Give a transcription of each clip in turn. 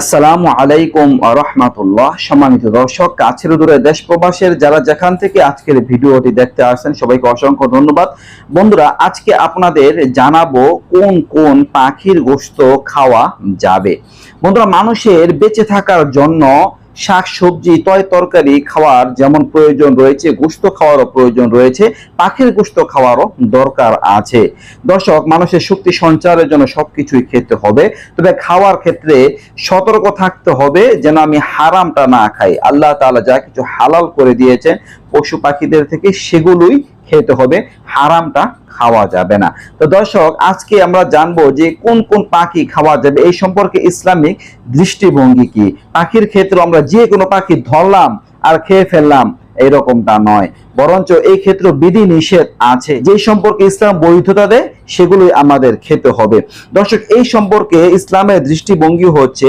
আসসালামু আলাইকুম রহমাতুল্লাহ। সম্মানিত দর্শক, কাছের দূরে দেশ প্রবাসের যারা যেখান থেকে আজকের ভিডিওটি দেখতে আসছেন, সবাইকে অসংখ্য ধন্যবাদ। বন্ধুরা, আজকে আপনাদের জানাব কোন কোন পাখির গোস্ত খাওয়া যাবে। বন্ধুরা, মানুষের বেঁচে থাকার জন্য শাক সবজি তয় তরকারি খাওয়ার যেমন প্রয়োজন রয়েছে গোশত খাওয়ারও প্রয়োজন রয়েছে, পাখির গোশত খাওয়ারও দরকার আছে। দর্শক, মানুষের শক্তি সঞ্চারের জন্য সবকিছুই খেতে হবে। তবে খাওয়ার ক্ষেত্রে সতর্ক থাকতে হবে যেন আমি হারামটা না খাই। আল্লাহ তাআলা যা কিছু হালাল করে দিয়েছেন, পশু পাখিদের থেকে সেগুলোই খেতে হবে, হারামটা খাওয়া যাবে না। তো দর্শক, আজকে আমরা জানব যে কোন কোন পাখি খাওয়া যাবে, এই সম্পর্কে ইসলামিক দৃষ্টিভঙ্গি কি? পাখির ক্ষেত্রে আমরা যে কোনো পাখি ধরলাম আর খেয়ে ফেললাম, এরকমটা নয়। বরঞ্চ এই ক্ষেত্রে বিধি নিষেধ আছে। যে সম্পর্কে ইসলাম বৈধতা দেয়, সেগুলোই আমাদের খেতে হবে। দর্শক, এই সম্পর্কে ইসলামের দৃষ্টিভঙ্গি হচ্ছে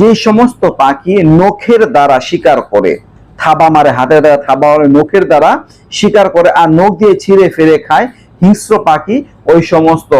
যে সমস্ত পাখি নখের দ্বারা শিকার করে। থাবা মারে, হাতের দ্বারা থাবা মারে, নখের দ্বারা শিকার করে আর নখ দিয়ে ছিঁড়ে ফেরে খায়। হিংস্র পাখি, ওই সমস্ত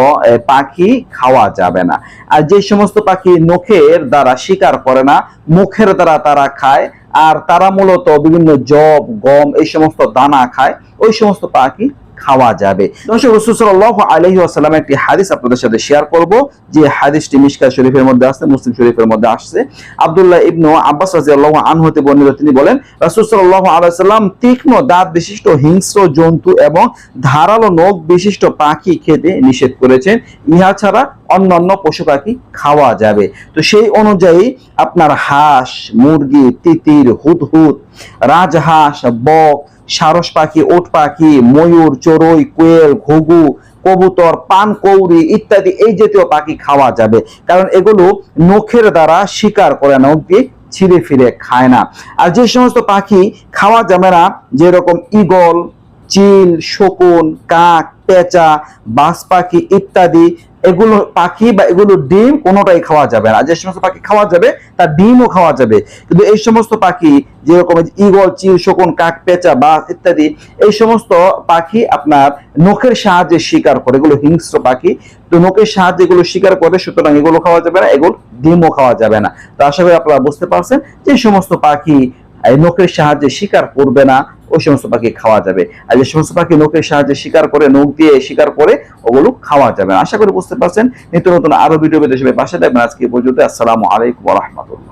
পাখি খাওয়া যাবে না। আর যে সমস্ত পাখি নখের দ্বারা শিকার করে না, মুখের দ্বারা তারা খায়। আর তারা মূলত বিভিন্ন জব গম, এই সমস্ত দানা খায়। ওই সমস্ত পাখি খাওয়া যাবে। দর্শক, রসুল সাল্লাল্লাহু আলাইহি একটি হাদিস আপনাদের সাথে শেয়ার করব, যে হাদিসটি মিশকাত শরীফের মধ্যে আছে মুসলিম শরীফের মধ্যে আসছে। আব্দুল্লাহ ইবনু আব্বাস রাদিয়াল্লাহু আনহু হতে বর্ণিত, তিনি বলেন, রাসূল সাল্লাল্লাহু আলাইহি তীক্ষ্ণ দাঁত বিশিষ্ট, হিংস্র জন্তু এবং ধারালো নখ বিশিষ্ট পাখি খেতে নিষেধ করেছেন। ইহা ছাড়া অন্যান্য পশু পাখি খাওয়া যাবে। তো সেই অনুযায়ী আপনার হাঁস, মুরগি, তিতির, হুদহুদ, রাজহাঁস, বক সারস পাখি, ওট পাখি, ময়ূর, চড়ুই, কোয়েল, ঘুঘু, কবুতর পান কৌরি ইত্যাদি এই জাতীয় পাখি খাওয়া যাবে। কারণ এগুলো নখের দ্বারা শিকার করে নখ দিয়ে ছিঁড়ে ফিরে খায় না। আর যে সমস্ত পাখি খাওয়া যাবে না, যেরকম ঈগল, চিল, শকুন, কাক, পেঁচা বাস পাখি ইত্যাদি এগুলো পাখি বা এগুলো ডিম কোনোটাই খাওয়া যাবে না। যে সমস্ত পাখি খাওয়া যাবে, তার ডিমও খাওয়া যাবে। কিন্তু এই সমস্ত পাখি, যেরকম ঈগল, চিল, শকুন, কাক, পেঁচা বাস ইত্যাদি, এই সমস্ত পাখি আপনার নখের সাহায্যে শিকার করে। এগুলো হিংস্র পাখি। তো নখের সাহায্যে এগুলো শিকার করে সুতরাং এগুলো খাওয়া যাবে না, এগুলো ডিমও খাওয়া যাবে না। তো আশা করি আপনারা বুঝতে পারছেন যে সমস্ত পাখি নখের সাহায্যে শিকার করবে না। ওই সমস্ত পাখি খাওয়া যাবে। আর যে সমস্ত পাখি নখের সাহায্যে শিকার করে, নখ দিয়ে শিকার করে, ওগুলো খাওয়া যাবে আশা করি বুঝতে পারছেন। নিত্য নতুন আরও ভিডিও পেতে পাশে থাকবেন। আজকে পর্যন্ত আসসালামু আলাইকুম রহমতুল্লাহ।